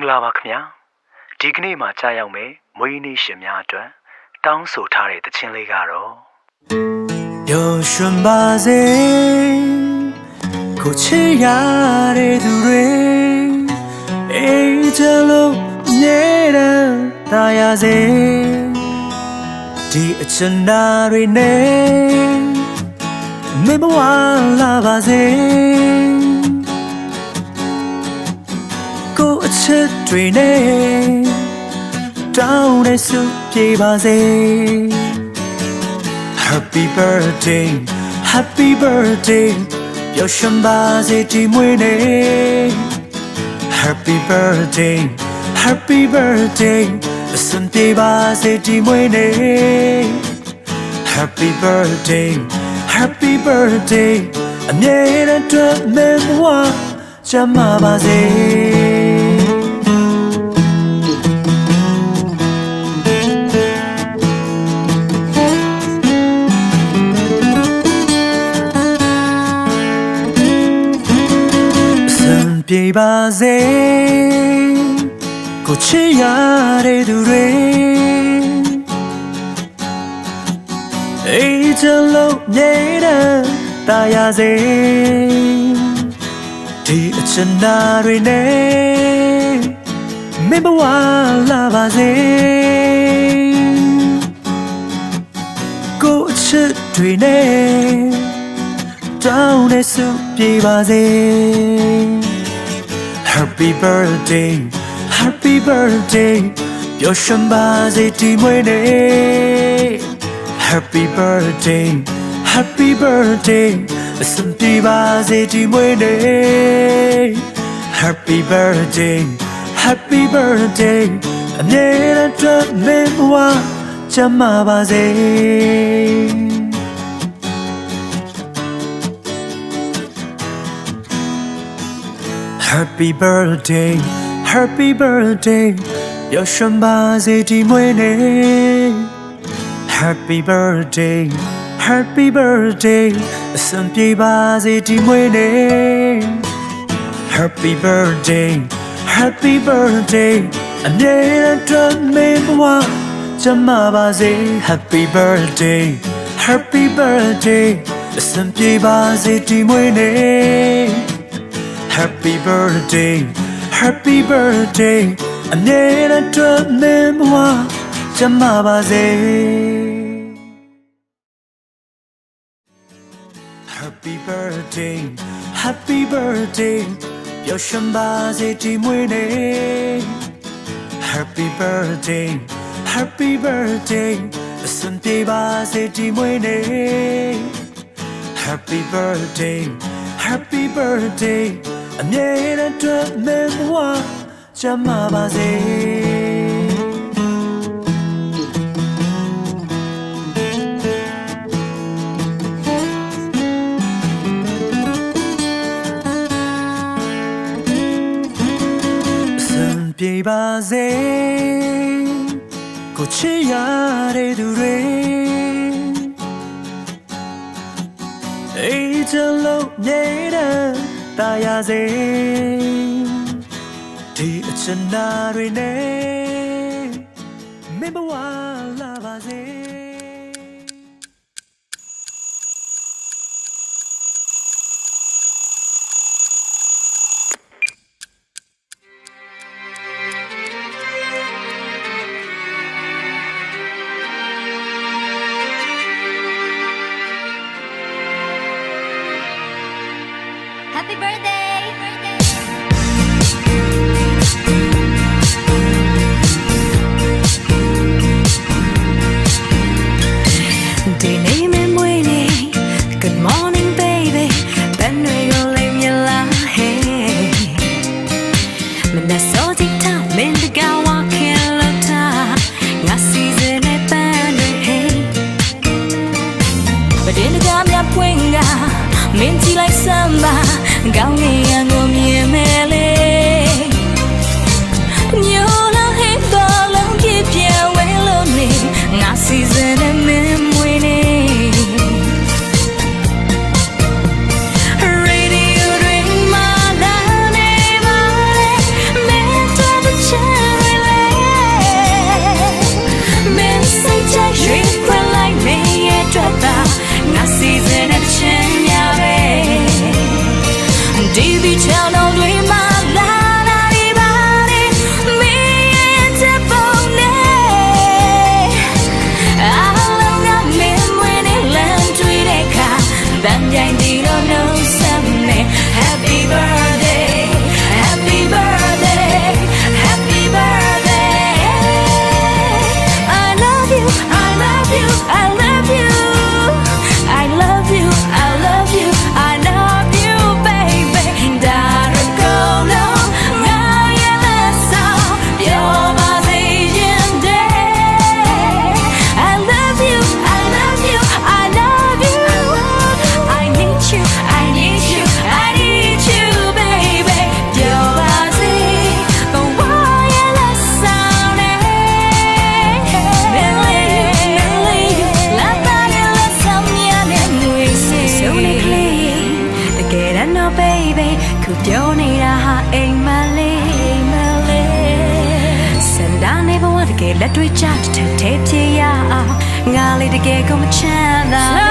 ္ဂလာပါခင်ဗျာဒီကနေ့မှာကြာရောက်မယ်မွေးနေ့ရှင်များအတွက်တောင်းဆိုထားတဲ့တခြင်းလေးကတော့ပျော်ရွှင်ပါစေကိုချစ်ရတဲ့သူတွေအေးချလို့မြဲတဲ့တာယာစေဒီအချမ်းသာတွေနဲ့မင်းဘဝလာပါစေ ကိုအချစ်တွေနဲ့တောင်းတဲ့စုပြေပါစေ Happy birthday Happy birthday ပျော်ရွှင်ပါစေဒီမွေးနေ့ Happy birthday Happy birthday အစံပြေပါစေဒီမွေးနေ့ Happy birthday Happy birthday အမြဲတမ်းတွေ့မင်းဘဝချမ်းသာပါစေစံ စေကိုချစ်ရတဲ့သူတွေအေးချလို့နေတဲ့တာယာစေဒီအချမ်းသာတွေနဲ့မင်းဘဝလာပါစေကိုအချစ်တွေနဲ့တောင်းတဲ့စုပြေပါစေ Happy birthday Happy birthday ပျော်ရွှင်ပါစေဒီမွေးနေ့ Happy birthday Happy birthday အစံပြေပါစေဒီမွေးနေ့ Happy birthday Happy birthday အမြဲတမ်းမင်းဘဝချမ်းသာပါစေ Happy birthday Happy birthday ပျော်ရွှင်ပါစေဒီမွေးနေ့ Happy birthday Happy birthday အစံပြေပါစေဒီမွေးနေ့ Happy birthday Happy birthday အမြဲတမ်းမင်းဘဝချမ်းသာပါစေ Happy birthday Happy birthday အစံပြေပါစေဒီမွေးနေ့ Happy birthday Happy birthday အမြဲတမ်းတွေ့မင်းဘဝချမ်းသာပါစေ Happy birthday Happy birthday ပျော်ရွှင်ပါစေဒီမွေးနေ့ Happy birthday Happy birthday အစံပြေပါစေဒီမွေးနေ့ Happy birthday Happy birthday အမြဲတမ်းတွေ့မင်းဘဝချမ်းသာပါစေစံပြေပါစေကိုချစ်ရတဲ့သူတွေအေးချလို့နေ တဲ့တာယာစေဒီအချမ်းသာတွေနဲ့မင်းဘဝလာပါစေ Happy birthday! ဒီနေ့မမွေးနေ့ Good morning baby ဘယ်နှွေကိုလိမ်မြလာ Hey မနက်စောတိထားမင်းတကဝါခင်လို့ထားငါစီစဉ်နဲ့ပန်းတွေ Hey မတင်တကားမြပွင့်ကမ င်းကြ ဗန်ကြိုင်ဒီလိုနော် သူပြောနေတာဟာအိမ်မလေးအိမ်မလေးစန္ဒာနေဘဝတကယ်လက်တွေ့ချတဲ့ထဲပြေရအောင်ငါလေးတကယ်ကိုမချမ်းသာ